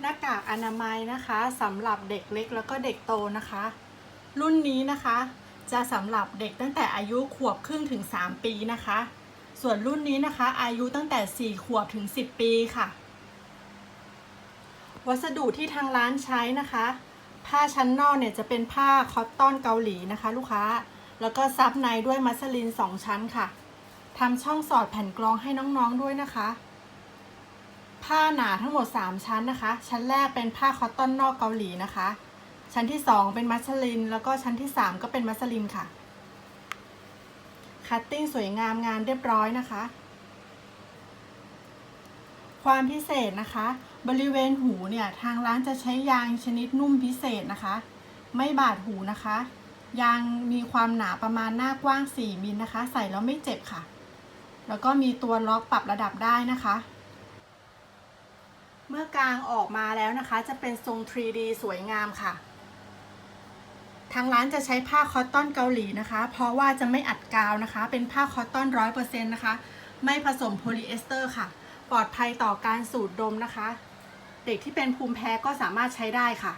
หน้ากากอนามัยนะคะสำหรับเด็กเล็กแล้วก็เด็กโตนะคะ รุ่นนี้นะคะ จะสำหรับเด็กตั้งแต่อายุขวบครึ่งถึง 3 ปีนะคะ ส่วนรุ่นนี้นะคะ อายุตั้งแต่ 4 ขวบถึง 10 ปีค่ะ วัสดุที่ทางร้านใช้นะคะ ผ้าชั้นนอกเนี่ยจะเป็นผ้าคอตตอนเกาหลีนะคะ ลูกค้า แล้วก็ซับในด้วยมัสลิน 2 ชั้นค่ะทำช่องสอดแผ่นกรองให้น้องๆด้วยนะคะ ผ้าหนาทั้งหมด 3 ชั้นนะคะ ชั้นแรกเป็นผ้าคอตตอนนอกเกาหลีนะคะ ชั้นที่ 2 เป็นมัสลิน แล้วก็ชั้นที่ 3 ก็เป็นมัสลินค่ะคัตติ้งสวยงามงานเรียบร้อยนะคะ ความพิเศษนะคะ บริเวณหูเนี่ยทางร้านจะใช้ยางชนิดนุ่มพิเศษนะคะ ไม่บาดหูนะคะ ยางมีความหนาประมาณหน้ากว้าง 4มิลนะคะ ใส่แล้วไม่เจ็บค่ะ แล้วก็มีตัวล็อกปรับระดับได้นะคะ กลางออกมาแล้วนะคะ จะเป็นทรง 3D สวยงามค่ะ ทางร้านจะใช้ผ้าคอตตอนเกาหลีนะคะ เพราะว่าจะไม่อัดกาวนะคะ เป็นผ้าคอตตอนร้อยเปอร์เซ็นต์นะคะ ไม่ผสมโพลีเอสเตอร์ค่ะ ปลอดภัยต่อการสูดดมนะคะ เด็กที่เป็นภูมิแพ้ก็สามารถใช้ได้ค่ะ